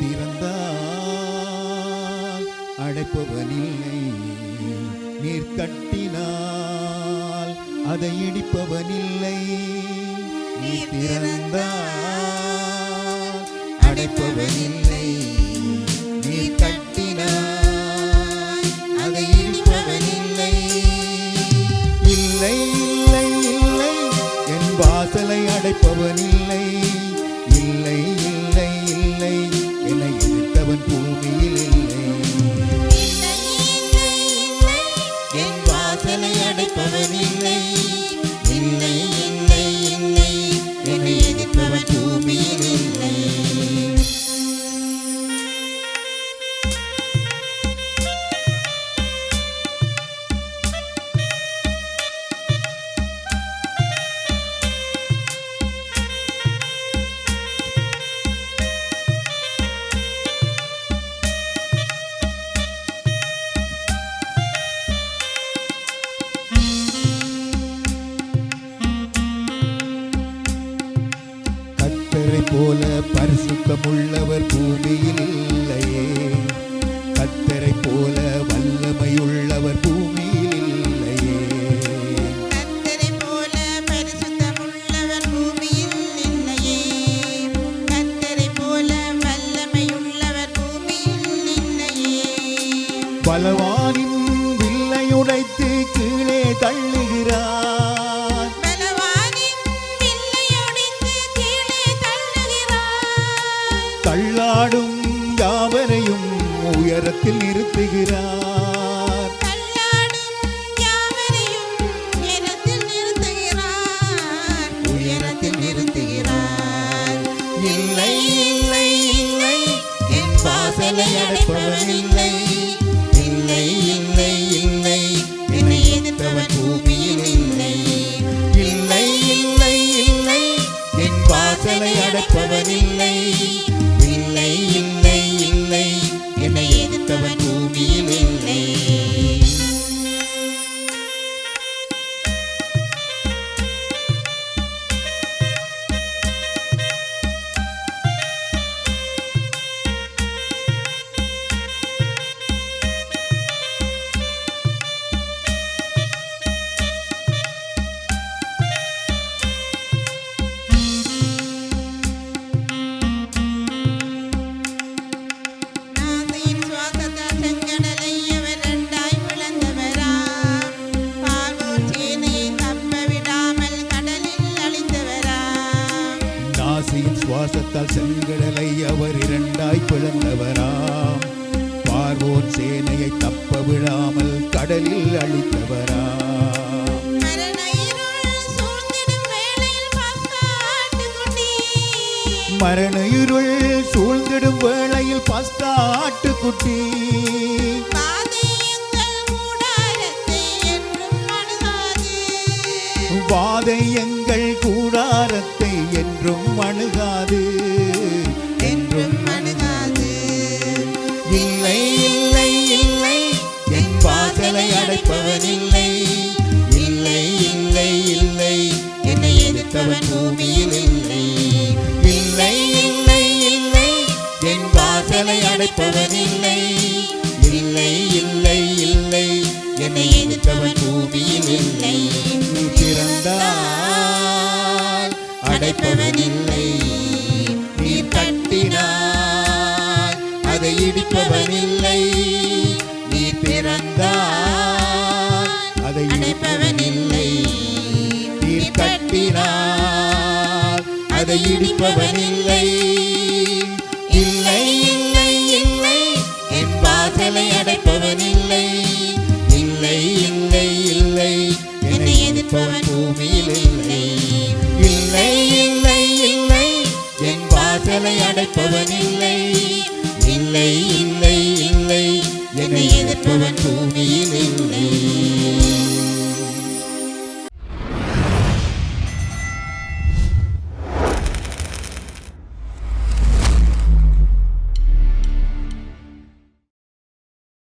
திறந்தால் அடைப்பவனில்லை. நீர் கட்டினால் அதை இடிப்பவனில்லை. நீர் திறந்தால் அடைப்பவனில்லை. நீர் கட்டினால் அதை இடிப்பவனில்லை. இல்லை இல்லை இல்லை. என் வாசலை அடைப்பவனில்லை. கத்தரை போல பரிசுத்தமுள்ளவர் பூமியில் இல்லையே. கத்தரை போல வல்லமையுள்ளவர் பூமியில் இல்லையே. பலவானின் வில்லையுடைத்து கீழே தள்ளுகிறார். யாவரையும் உயரத்தில் நிறுத்துகிறார். உயரத்தில் நிறுத்துகிறார். இல்லை இல்லை இல்லை. என் வாசலை அடைப்பவன் இல்லை. பார்த்தால் செங்கடலை அவர் இரண்டாய் பிளந்தவராம். பார்வோன் சேனையை தப்ப விழாமல் கடலில் அழித்தவராம். மரண இருள் சூழ்ந்திடும் வேளையில் பாஸ்கா ஆட்டுக்குட்டி வாதை எங்கள் கூடாரத்தை என்றும் அணுகாது. என்றும் அணுகாது. இல்லை இல்லை இல்லை. என் வாசலை அடைப்பவன் இல்லை இல்லை இல்லை. இல்லை என்னை எதிர்த்தவன் பூமியில் இல்லை. இல்லை இல்லை இல்லை. என் வாசலை அடைப்பவன் இல்லை இல்லை இல்லை. இல்லை என்னை எதிர்த்தவன் பூமியில் இல்லை. நீ திறந்தால் நீர் கட்டினார் அதை இடிப்பவனில்லை. நீ பிறந்தால் அதை இடிப்பவன் நீர் கட்டினார் அதை இடிப்பவனில்லை.